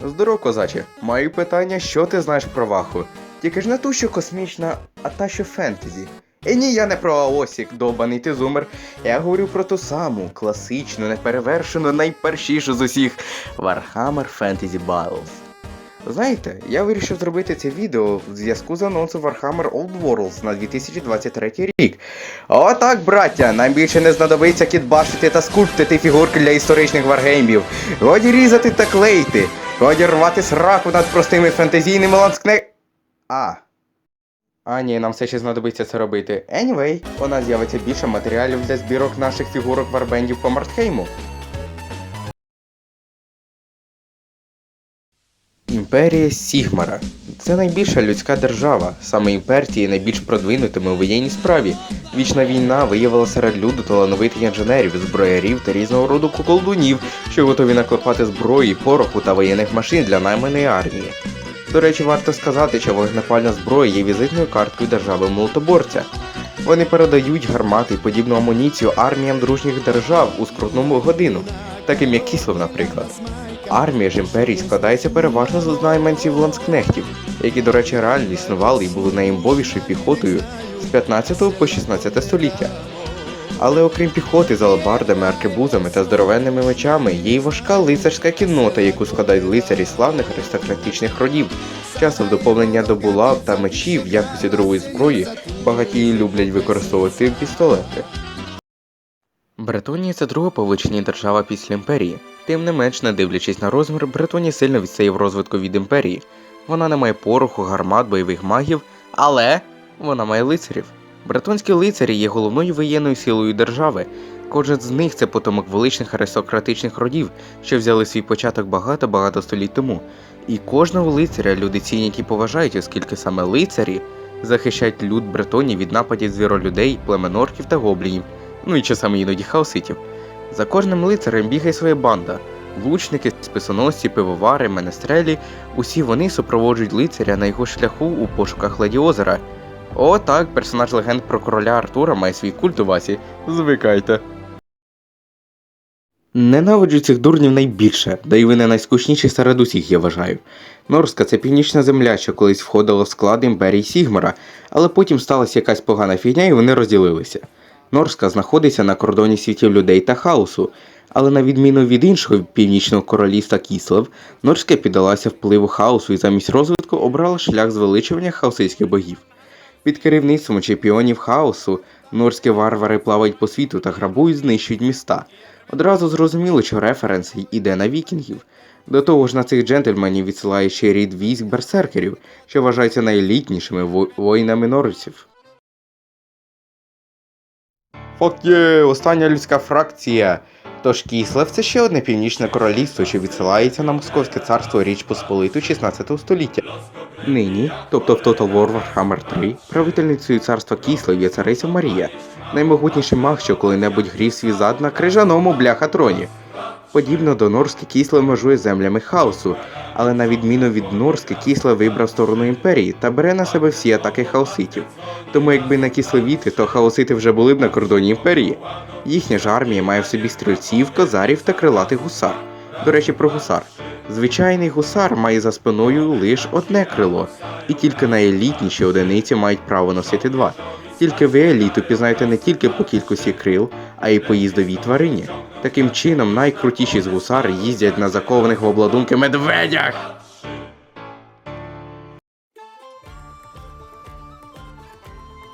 Здоров, козаче. Маю питання, що ти знаєш про ваху? Тільки ж не ту, що космічна, а та, що фентезі. І ні, я не про Аосік, довбаний ти зумер. Я говорю про ту саму, класичну, неперевершену, найпершішу з усіх Warhammer Fantasy Battles. Знаєте, я вирішив зробити це відео в зв'язку з анонсом Warhammer Old Worlds на 2023 рік. Отак, браття, нам більше не знадобиться кітбашити та скульптити фігурки для історичних варгеймів. Годі різати та клеїти. Годі рвати сраку над простими фентезійними ланскне. А. А ні, нам все ще знадобиться це робити. Anyway, у нас з'явиться більше матеріалів для збірок наших фігурок варбендів по Мартхейму. Імперія Сігмара. Це найбільша людська держава. Саме імперці є найбільш продвинутими у воєнній справі. Вічна війна виявила серед люду талановитих інженерів, зброярів та різного роду куколдунів, що готові наклепати зброї, пороху та воєнних машин для найманої армії. До речі, варто сказати, що вогнепальна зброя є візитною карткою держави молотоборця. Вони передають гармати і подібну амуніцію арміям дружніх держав у скрутному годину, таким як Кіслов, наприклад. Армія ж імперії складається переважно з найманців ланскнехтів, які, до речі, реально існували і були найімбовішою піхотою з 15 по 16 століття. Але окрім піхоти з алабардами, аркебузами та здоровенними мечами, є й важка лицарська кіннота, яку складають лицарі славних аристократичних родів. Часто в доповнення до булав та мечів в якості другої зброї багатії люблять використовувати пістолети. Бретонія це друга по величині держава після імперії. Тим не менш, не дивлячись на розмір, Бретонія сильно відстає в розвитку від імперії. Вона не має пороху, гармат, бойових магів, але вона має лицарів. Бретонські лицарі є головною воєнною силою держави. Кожен з них це потомок величних аристократичних родів, що взяли свій початок багато-багато століть тому. І кожного лицаря люди цінять і поважають, оскільки саме лицарі захищають люд Бретонії від нападів звіролюдей, племен орків та гоблінів, ну і часами іноді хаоситів. За кожним лицарем бігає своя банда. Лучники, списоносці, пивовари, менестрелі усі вони супроводжують лицаря на його шляху у пошуках леді озера. О, так, персонаж легенд про короля Артура має свій культ у васі. Звикайте. Ненавиджу цих дурнів найбільше, да й вони найскучніші серед усіх, я вважаю. Норська це північна земля, що колись входила в склад імперії Сігмара, але потім сталася якась погана фігня і вони розділилися. Норська знаходиться на кордоні світів людей та хаосу, але на відміну від іншого північного королівства Кіслев, Норська піддалася впливу хаосу і замість розвитку обрала шлях звеличування хаоситських богів. Під керівництвом чемпіонів хаосу норські варвари плавають по світу та грабують, знищують міста. Одразу зрозуміло, що референс іде на вікінгів. До того ж на цих джентльменів відсилає ще рід військ берсеркерів, що вважаються найлітнішими воїнами норців. Фок є, остання людська фракція. Тож Кіслев це ще одне північне королівство, що відсилається на Московське царство Річ Посполиту 16 століття. Нині, тобто в Total War Warhammer 3, правительницею царства Кіслев є цариця Марія, наймогутніший маг, що коли-небудь грів свій зад на крижаному бляха троні. Подібно до Норське кісло межує землями хаосу, але на відміну від Норське, кісло вибрав сторону імперії та бере на себе всі атаки хаоситів. Тому якби не кисловіти, то хаосити вже були б на кордоні імперії. Їхня ж армія має в собі стрільців, козарів та крилатих гусар. До речі, про гусар. Звичайний гусар має за спиною лише одне крило, і тільки найелітніші одиниці мають право носити два. Тільки ви еліту пізнаєте не тільки по кількості крил, а й по їздовій тварині. Таким чином, найкрутіші з гусар їздять на закованих в обладунки медведях.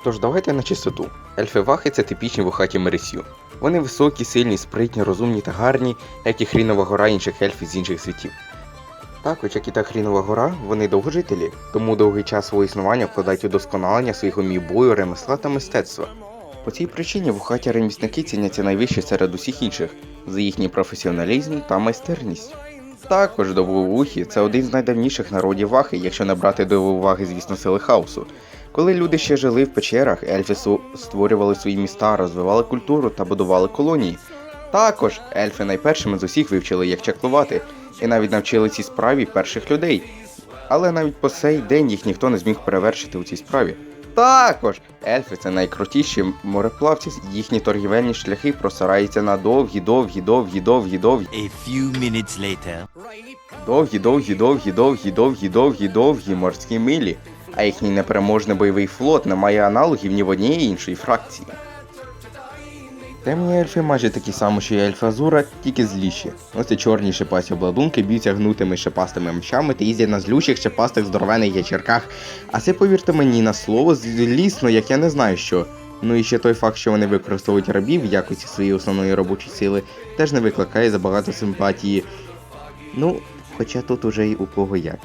Тож давайте на чистоту. Ельфи вахи це типічні вухаті мересю. Вони високі, сильні, спритні, розумні та гарні, як і хрінова гора інших ельфів з інших світів. Також, як і та хрінова гора, вони довгожителі, тому довгий час свого існування вкладають у досконалення своїх умів бою, ремесла та мистецтва. По цій причині вухаті ремісники ціняться найвище серед усіх інших за їхній професіоналізм та майстерність. Також довговухі це один з найдавніших народів вахи, якщо не брати до уваги, звісно, сили хаосу. Коли люди ще жили в печерах, ельфи створювали свої міста, розвивали культуру та будували колонії. Також ельфи найпершими з усіх вивчили, як чаклувати, і навіть навчили цій справі перших людей. Але навіть по сей день їх ніхто не зміг перевершити у цій справі. також. Ельфи це найкрутіші мореплавці, їхні торгівельні шляхи просираються на довгі, довгі, довгі, довгі, довгі. A few minutes later. Довгі, довгі, довгі, довгі, довгі, довгі, довгі морські милі, а їхній непереможний бойовий флот не має аналогів ні в однієї іншої фракції. Темні ельфи майже такі самі, що й ельфи Азура, тільки зліші. Ці чорні шипасті обладунки б'ються гнутими шипастими мечами та їздять на злющих шипастих здоровених ячерках. А це, повірте мені, на слово злісно, як я не знаю що. Ну і ще той факт, що вони використовують рабів в якості своєї основної робочої сили, теж не викликає забагато симпатії. Ну, хоча тут уже й у кого як.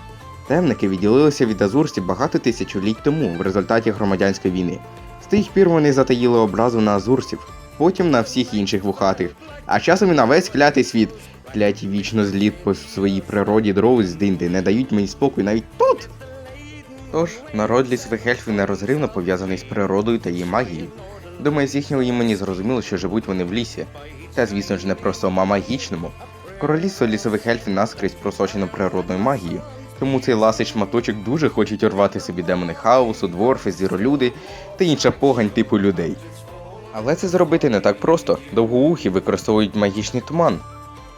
Темники відділилися від азурців багато тисячоліть тому в результаті громадянської війни. З тих пір вони затаїли образу на азурців, потім на всіх інших вухатих, а часом і на весь клятий світ. Кляті вічно зліт по своїй природі дров з динди не дають мені спокою навіть тут. Тож, народ лісових ельфів нерозривно пов'язаний з природою та її магією. Думаю, з їхнього імені зрозуміло, що живуть вони в лісі. Та, звісно ж, не просто магічному. Королівство лісових ельфів наскрізь просочено природною магією, тому цей ласий шматочок дуже хочуть урвати собі демони хаосу, дворфи, зіролюди та інша погань типу людей. Але це зробити не так просто. Довгоухі використовують магічний туман,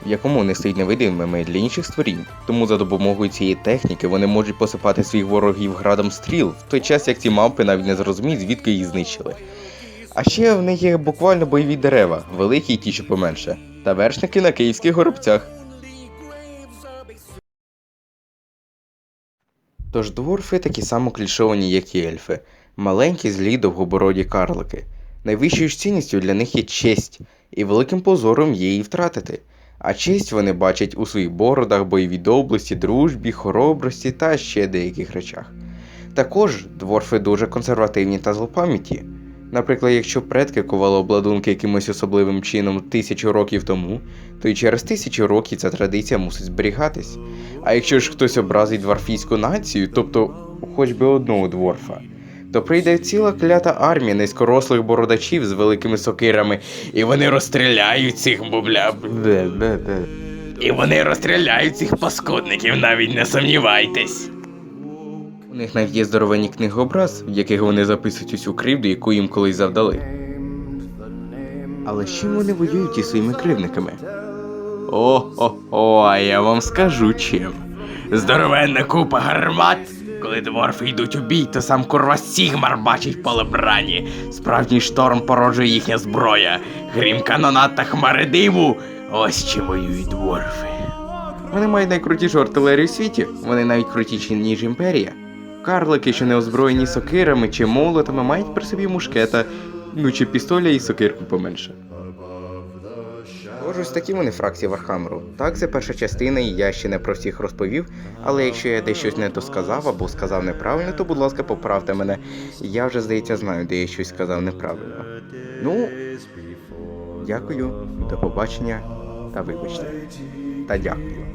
в якому не стоїть невидимими для інших створінь. Тому за допомогою цієї техніки вони можуть посипати своїх ворогів градом стріл, в той час як ці мавпи навіть не зрозуміють, звідки їх знищили. А ще в них є буквально бойові дерева, великі й ті, що поменше, та вершники на київських горобцях. Тож дворфи такі само клішовані, як і ельфи, маленькі, злі, довгобороді карлики. Найвищою ж цінністю для них є честь, і великим позором є її втратити. А честь вони бачать у своїх бородах, бойовій доблесті, дружбі, хоробрості та ще деяких речах. Також дворфи дуже консервативні та злопам'яті. Наприклад, якщо предки ковали обладунки якимось особливим чином тисячу років тому, то й через тисячу років ця традиція мусить зберігатись. А якщо ж хтось образить дворфійську націю, тобто хоч би одного дворфа, то прийде ціла клята армія низькорослих бородачів з великими сокирами, і вони розстріляють цих бубля. І вони розстріляють цих паскудників, навіть не сумнівайтесь. У них навіть є здоровенні книгообраз, в яких вони записують усю кривду, яку їм колись завдали. Але з чим вони воюють із своїми кривдниками? О-о-о, а я вам скажу чим. Здоровенна купа гармат. Коли дворфи йдуть у бій, то сам курва Сігмар бачить поле брані. Справжній шторм породжує їхня зброя. Грім канонат та хмари диму. Ось чим воюють дворфи. Вони мають найкрутішу артилерію в світі, вони навіть крутіші, ніж імперія. Карлики, що не озброєні сокирами чи молотами, мають при собі мушкета, ну чи пістоля і сокирку поменше. Тож ось такі вони фракції Вархаммеру. Так, це перша частина, і я ще не про всіх розповів. Але якщо я десь щось не досказав або сказав неправильно, то будь ласка, поправте мене. Я вже, здається, знаю, де я щось сказав неправильно. Ну, дякую, до побачення та вибачте. Та дякую.